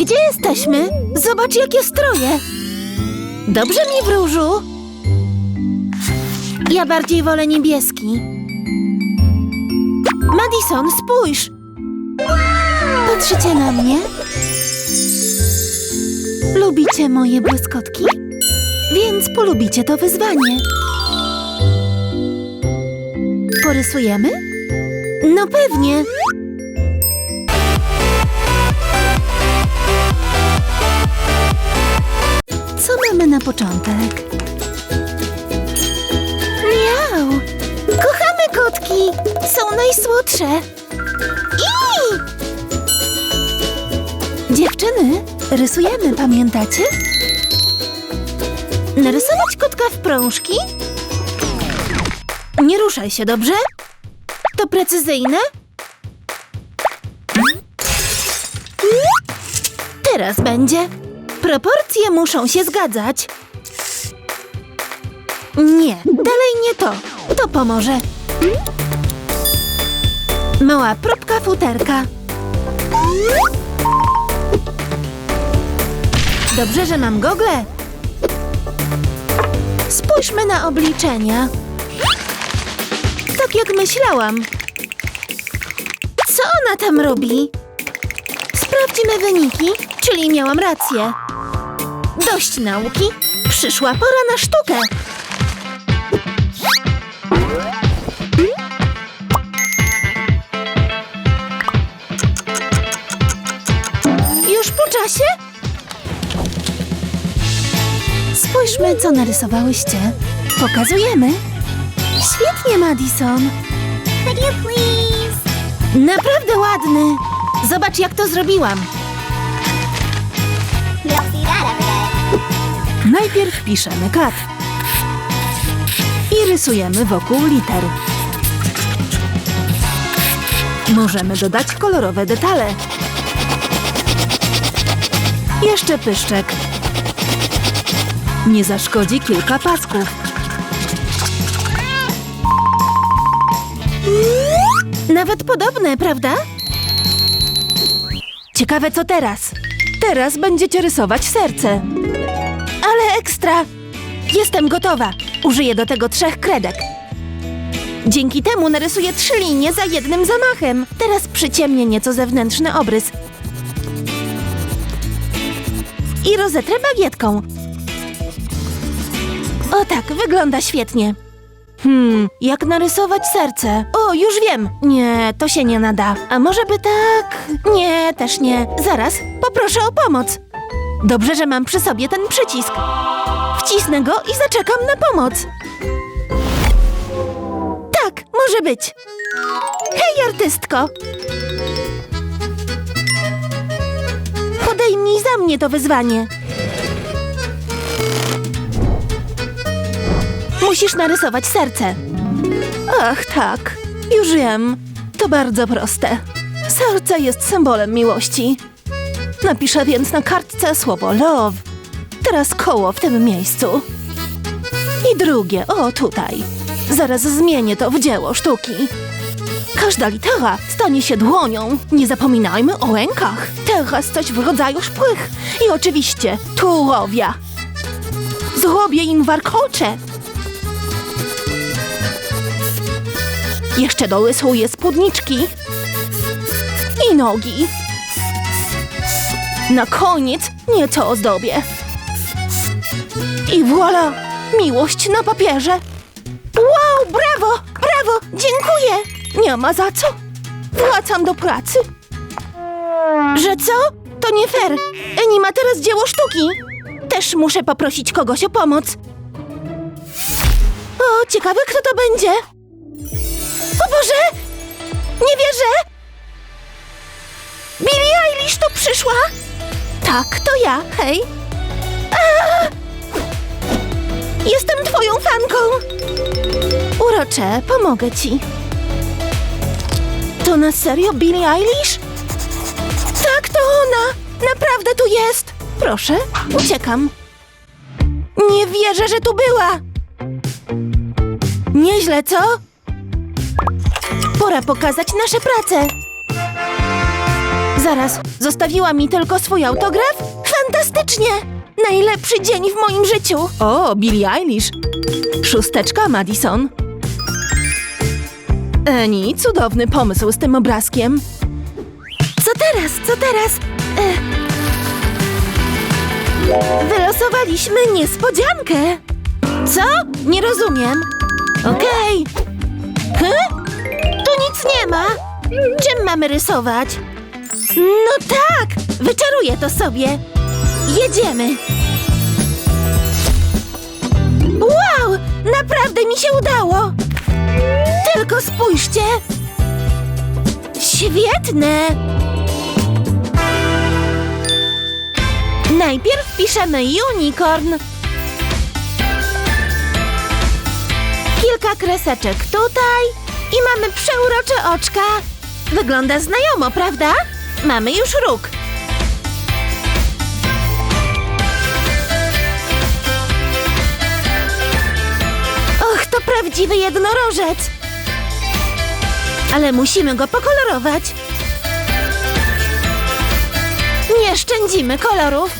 Gdzie jesteśmy? Zobacz, jakie stroje. Dobrze mi w różu. Ja bardziej wolę niebieski. Madison, spójrz. Patrzycie na mnie? Lubicie moje błyskotki? Więc polubicie to wyzwanie. Porysujemy? No pewnie. Początek? Miau! Kochamy kotki! Są najsłodsze! I! Dziewczyny, rysujemy, pamiętacie? Narysować kotka w prążki? Nie ruszaj się, dobrze? To precyzyjne? Teraz będzie. Proporcje muszą się zgadzać. Nie, dalej nie to. To pomoże. Mała próbka futerka. Dobrze, że mam gogle. Spójrzmy na obliczenia. Tak jak myślałam. Co ona tam robi? Sprawdźmy wyniki, czyli miałam rację. Dość nauki, przyszła pora na sztukę. Już po czasie? Spójrzmy, co narysowałyście. Pokazujemy. Świetnie, Madison. Could you please? Naprawdę ładny. Zobacz, jak to zrobiłam. Najpierw piszemy kat. I rysujemy wokół liter. Możemy dodać kolorowe detale. Jeszcze pyszczek. Nie zaszkodzi kilka pasków. Nawet podobne, prawda? Ciekawe co teraz. Teraz będziecie rysować serce. Ekstra! Jestem gotowa. Użyję do tego trzech kredek. Dzięki temu narysuję trzy linie za jednym zamachem. Teraz przyciemnię nieco zewnętrzny obrys. I rozetrę bagietką. O tak, wygląda świetnie. Hmm, jak narysować serce? O, już wiem. Nie, to się nie nada. A może by tak? Nie, też nie. Zaraz, poproszę o pomoc. Dobrze, że mam przy sobie ten przycisk. Wcisnę go i zaczekam na pomoc. Tak, może być. Hej, artystko! Podejmij za mnie to wyzwanie. Musisz narysować serce. Ach, tak. Już wiem. To bardzo proste. Serce jest symbolem miłości. Napiszę więc na kartce słowo love. Teraz koło w tym miejscu. I drugie, o tutaj. Zaraz zmienię to w dzieło sztuki. Każda litera stanie się dłonią. Nie zapominajmy o rękach. Teraz coś w rodzaju szprych. I oczywiście tułowia. Zrobię im warkocze. Jeszcze dorysuję spódniczki. I nogi. Na koniec nieco ozdobię. I voilà! Miłość na papierze! Wow, brawo! Brawo! Dziękuję! Nie ma za co. Wracam do pracy. Że co? To nie fair. Eni ma teraz dzieło sztuki. Też muszę poprosić kogoś o pomoc. O, ciekawe, kto to będzie. O Boże! Nie wierzę! Billie Eilish tu przyszła? Tak, to ja, hej. Jestem twoją fanką. Urocze, pomogę ci. To na serio Billie Eilish? Tak, to ona. Naprawdę tu jest. Proszę, uciekam. Nie wierzę, że tu była. Nieźle, co? Pora pokazać nasze prace. Zaraz, zostawiła mi tylko swój autograf? Fantastycznie! Najlepszy dzień w moim życiu! O, Billie Eilish. Szósteczka, Madison. Eni, cudowny pomysł z tym obrazkiem. Co teraz? Co teraz? E... Wylosowaliśmy niespodziankę. Co? Nie rozumiem. Okej. Hy? Tu nic nie ma. Czym mamy rysować? No tak, wyczaruję to sobie. Jedziemy. Wow, naprawdę mi się udało. Tylko spójrzcie. Świetne. Najpierw piszemy unicorn. Kilka kreseczek tutaj i mamy przeurocze oczka. Wygląda znajomo, prawda? Mamy już róg. Och, to prawdziwy jednorożec. Ale musimy go pokolorować. Nie szczędzimy kolorów.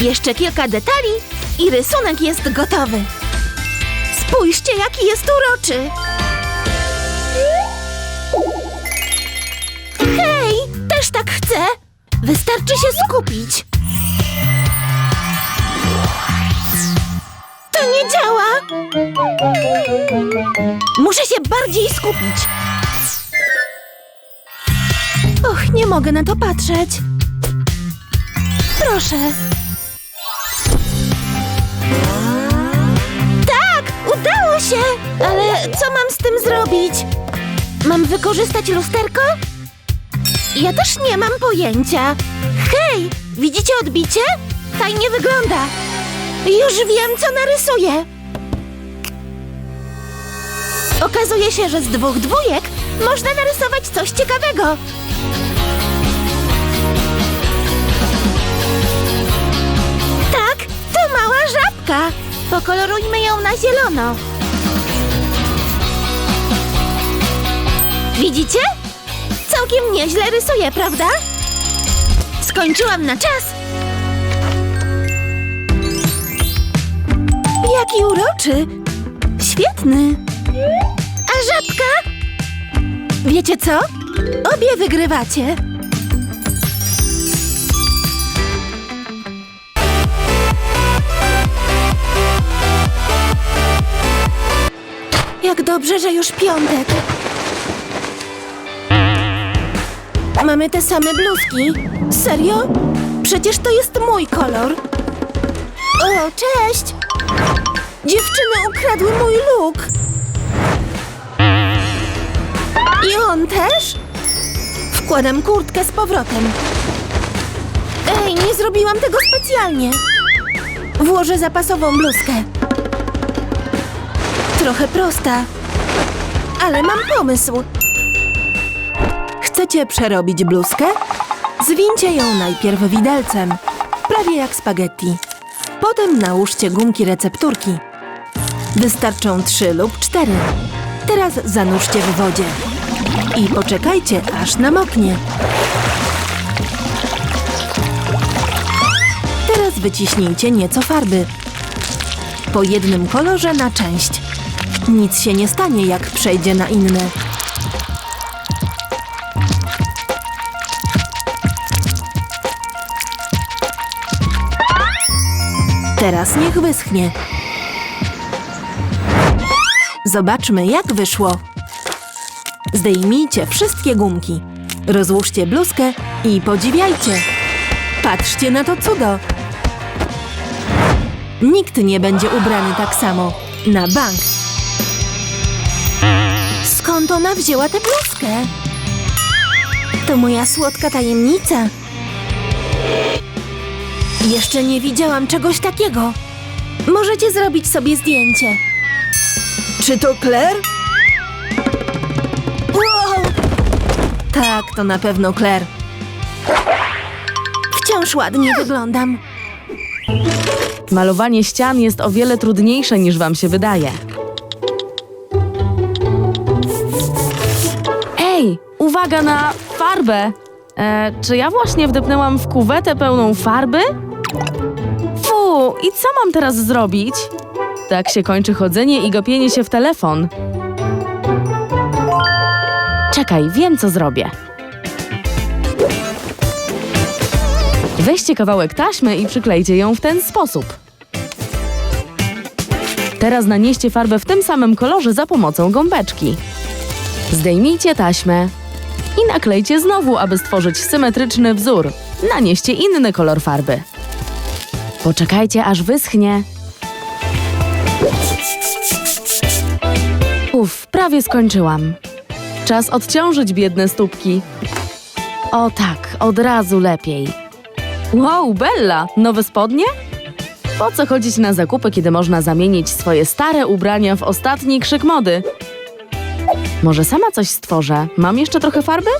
Jeszcze kilka detali i rysunek jest gotowy. Spójrzcie, jaki jest uroczy. Chcę. Wystarczy się skupić. To nie działa. Muszę się bardziej skupić. Och, nie mogę na to patrzeć. Proszę. Tak, udało się! Ale co mam z tym zrobić? Mam wykorzystać lusterko? Ja też nie mam pojęcia. Hej, widzicie odbicie? Fajnie wygląda. Już wiem, co narysuję. Okazuje się, że z dwóch dwójek można narysować coś ciekawego. Tak, to mała żabka. Pokolorujmy ją na zielono. Widzicie? Całkiem nieźle rysuję, prawda? Skończyłam na czas. Jaki uroczy! Świetny! A żabka? Wiecie co? Obie wygrywacie. Jak dobrze, że już piątek. Mamy te same bluzki. Serio? Przecież to jest mój kolor. O, cześć! Dziewczyny ukradły mój look. I on też? Wkładam kurtkę z powrotem. Ej, nie zrobiłam tego specjalnie. Włożę zapasową bluzkę. Trochę prosta, ale mam pomysł. Chcecie przerobić bluzkę? Zwincie ją najpierw widelcem, prawie jak spaghetti. Potem nałóżcie gumki recepturki. Wystarczą trzy lub cztery. Teraz zanurzcie w wodzie. I poczekajcie, aż namoknie. Teraz wyciśnijcie nieco farby. Po jednym kolorze na część. Nic się nie stanie, jak przejdzie na inne. Teraz niech wyschnie. Zobaczmy, jak wyszło. Zdejmijcie wszystkie gumki. Rozłóżcie bluzkę i podziwiajcie. Patrzcie na to cudo. Nikt nie będzie ubrany tak samo. Na bank. Skąd ona wzięła tę bluzkę? To moja słodka tajemnica. Jeszcze nie widziałam czegoś takiego. Możecie zrobić sobie zdjęcie. Czy to Claire? Wow! Tak, to na pewno Claire. Wciąż ładnie wyglądam. Malowanie ścian jest o wiele trudniejsze niż wam się wydaje. Ej, uwaga na farbę. E, czy ja właśnie wdepnęłam w kuwetę pełną farby? Fu, i co mam teraz zrobić? Tak się kończy chodzenie i gapienie się w telefon. Czekaj, wiem co zrobię. Weźcie kawałek taśmy i przyklejcie ją w ten sposób. Teraz nanieście farbę w tym samym kolorze za pomocą gąbeczki. Zdejmijcie taśmę i naklejcie znowu, aby stworzyć symetryczny wzór. Nanieście inny kolor farby. Poczekajcie, aż wyschnie. Uff, prawie skończyłam. Czas odciążyć biedne stópki. O tak, od razu lepiej. Wow, Bella, nowe spodnie? Po co chodzić na zakupy, kiedy można zamienić swoje stare ubrania w ostatni krzyk mody? Może sama coś stworzę? Mam jeszcze trochę farby?